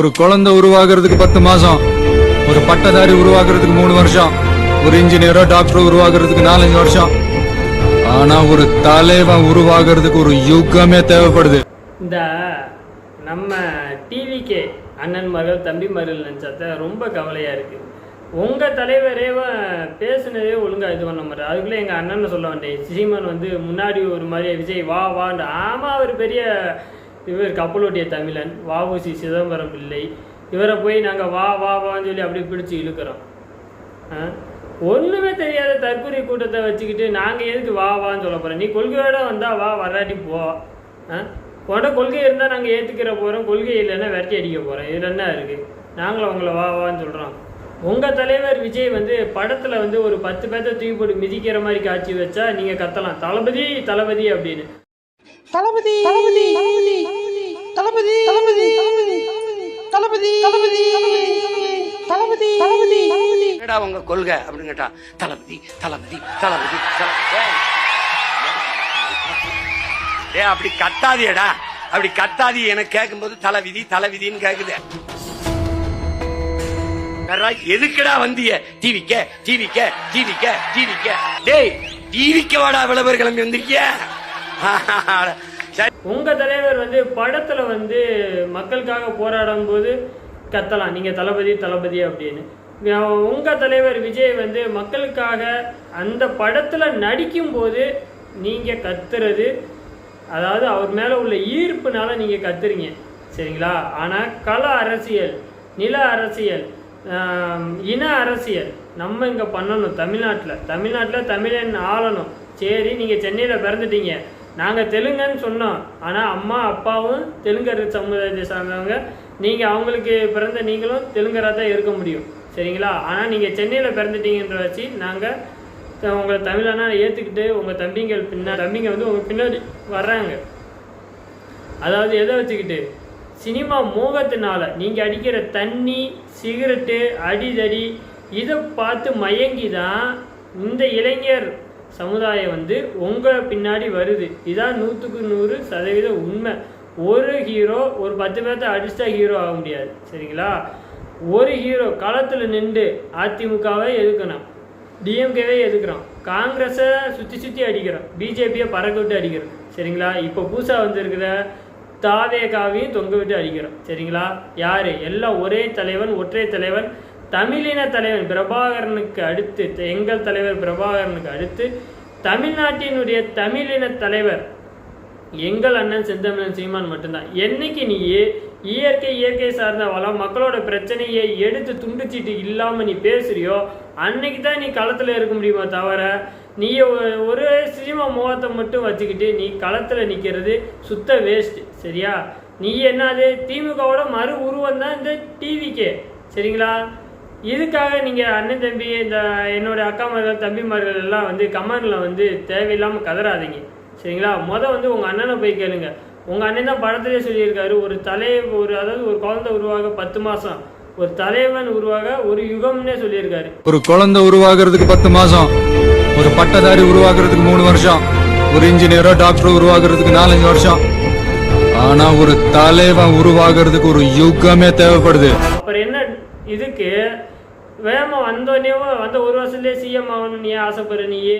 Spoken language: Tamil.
ஒரு குழந்தை உருவாகிறதுக்கு பத்து மாசம் ஒரு பட்டதாரி உருவாகிறதுக்கு மூணு வருஷம் ஒரு இன்ஜினியரோ டாக்டரோ உருவாகிறதுக்கு நாலஞ்சு வருஷம். ஆனா ஒரு தலைவன் உருவாகிறதுக்கு ஒரு யுகமே தேவைப்படுது. இந்த நம்ம டிவிக்கே தம்பி மருள் நினச்சாத்த ரொம்ப கவலையா இருக்கு. உங்க தலைவரே பேசுனதே ஒழுங்கா இது பண்ண மாட்டார். அதுக்குள்ளே எங்க அண்ணன் சொல்ல வந்தேன் சீமன் வந்து முன்னாடி ஒரு மாதிரி விஜய் வா வான்னு ஆமா அவர் பெரிய இவர் கப்பலோட்டிய தமிழன். வஉசி சிதம்பரம் பிள்ளை. இவரை போய் நாங்கள் வா வா வான்னு சொல்லி அப்படியே பிடிச்சி இழுக்கிறோம். ஆ? தெரியாத தற்கொலை கூட்டத்தை வச்சுக்கிட்டு நாங்கள் எதுக்கு வா வான்னு சொல்ல போகிறோம் நீ கொள்கையோட வந்தால் வா வராட்டி போ. ஆ? கொள்கை இருந்தால் நாங்கள் ஏற்றுக்கிற போகிறோம் கொள்கை இல்லைன்னா விரட்டி அடிக்க போகிறோம் இதில் என்ன இருக்குது நாங்களும் அவங்கள வா வான்னு சொல்கிறோம் உங்கள் தலைவர் விஜய் வந்து படத்தில் வந்து ஒரு பத்து பேர்த்த தூக்கி போட்டு மிதிக்கிற மாதிரி காட்சி வச்சா நீங்கள் கத்தலாம். தளபதி தளபதி அப்படின்னு. தளபதி தளபதி தளபதி தளபதி தளபதி தளபதி தளபதி தளபதி என்னடா உங்க கொள்கை அப்படின்னு கேட்டா தளபதி தளபதி தளபதி. ஏய் அப்படி கத்தாதியடா அப்படி கத்தாதி எனக்கு கேட்கும்போது தலைவிதி தலைவிதின்னு கேக்குது வேறா, எதுக்குடா வந்திய டிவிக்க டிவிக்க டிவிக்க டிவிக்க டேய் டிவிக்க வாடா விளம்பர கிளம்பி வந்திருக்கிய உங்கள் தலைவர் வந்து படத்தில் வந்து மக்களுக்காக போராடும் போது கத்தலாம். நீங்கள் தளபதி தளபதி அப்படின்னு. உங்கள் தலைவர் விஜய் வந்து மக்களுக்காக அந்த படத்தில் நடிக்கும்போது நீங்கள் கத்துறது அதாவது அவர் மேலே உள்ள ஈர்ப்புனால நீங்கள் கத்துறீங்க. சரிங்களா? ஆனால் கள அரசியல் நில அரசியல் இன அரசியல் நம்ம இங்கே பண்ணணும் தமிழ்நாட்டில். தமிழ்நாட்டில் தமிழன் ஆளணும். சரி நீங்கள் சென்னையில் பிறந்துட்டீங்க. நாங்கள் தெலுங்குன்னு சொன்னோம். ஆனால் அம்மா அப்பாவும் தெலுங்கர் சமுதாயத்தை சார்ந்தவங்க. நீங்கள் அவங்களுக்கு பிறந்த நீங்களும் தெலுங்கராக தான் இருக்க முடியும். சரிங்களா? ஆனால் நீங்கள் சென்னையில் பிறந்துட்டீங்கன்ற வச்சு நாங்கள் உங்களை தமிழனா ஏற்றுக்கிட்டு உங்கள் தம்பிங்கள் பின்னா தம்பிங்க வந்து உங்கள் பின்னாடி வர்றாங்க. அதாவது எதை வச்சுக்கிட்டு? சினிமா மோகத்தினால நீங்கள் அடிக்கிற தண்ணி சிகரெட்டு அடிதடி இதை பார்த்து மயங்கி தான் இந்த இளைஞர் சமுதாயம் வந்து உங்கள் பின்னாடி வருது. இதான் நூற்றுக்கு நூறு சதவீத உண்மை. ஒரு ஹீரோ ஒரு பத்து பேர்த்த அடிச்சா ஹீரோ ஆக முடியாது. சரிங்களா? ஒரு ஹீரோ களத்தில் நின்று அதிமுகவை எதுக்கணும் டிஎம்கேவே எதுக்குறோம் காங்கிரஸை சுற்றி சுற்றி அடிக்கிறோம். பிஜேபியை பறக்க விட்டு அடிக்கிறோம். சரிங்களா? இப்போ புதுசாக வந்திருக்கிற தாவேகாவையும் தொங்க விட்டு அடிக்கிறோம். சரிங்களா? யார்? எல்லாம் ஒரே தலைவன் ஒற்றை தலைவன். தமிழின தலைவன் பிரபாகரனுக்கு அடுத்து எங்கள் தலைவர் பிரபாகரனுக்கு அடுத்து தமிழ்நாட்டினுடைய தமிழின தலைவர் எங்கள் அண்ணன் செந்தமிழன் சீமான் மட்டும்தான். என்னைக்கு நீ இயற்கை இயற்கை சார்ந்த வளம் மக்களோட பிரச்சனையை எடுத்து துண்டுச்சிட்டு இல்லாமல் நீ பேசுறியோ அன்னைக்கு தான் நீ களத்தில் இருக்க முடியுமா தவிர நீ ஒரு சினிமா முகத்தை மட்டும் வச்சுக்கிட்டு நீ களத்தில் நிற்கிறது சுத்த வேஸ்ட் சரியா? நீ என்னது திமுகவோட மறு உருவம் தான் இந்த டிவிக்கே சரிங்களா? இதுக்காக நீங்கள் அண்ணன் தம்பி இந்த என்னோட அக்காமார்கள் தம்பிமார்கள் எல்லாம் வந்து கமெண்டில் வந்து தேவையில்லாமல் கதறாதீங்க. சரிங்களா? முத வந்து உங்கள் அண்ணனை போய் கேளுங்க. உங்கள் அண்ணன் தான் படத்திலே சொல்லியிருக்காரு ஒரு தலை ஒரு அதாவது ஒரு குழந்தை உருவாக பத்து மாதம் ஒரு தலைவன் உருவாக ஒரு யுகம்னே சொல்லியிருக்காரு. ஒரு குழந்தை உருவாகிறதுக்கு பத்து மாசம் ஒரு பட்டதாரி உருவாகிறதுக்கு மூணு வருஷம் ஒரு இன்ஜினியரோ டாக்டரோ உருவாகிறதுக்கு நாலஞ்சு வருஷம். ஆனா ஒரு தலைவன் உருவாகிறதுக்கு ஒரு யுகமே தேவைப்படுது. அப்புறம் என்ன இதுக்கு வேகமாக வந்தோடனே வந்த ஒரு வருஷத்துலேயே சிஎம் ஆகணும்னு நீ ஆசைப்படுற நீ?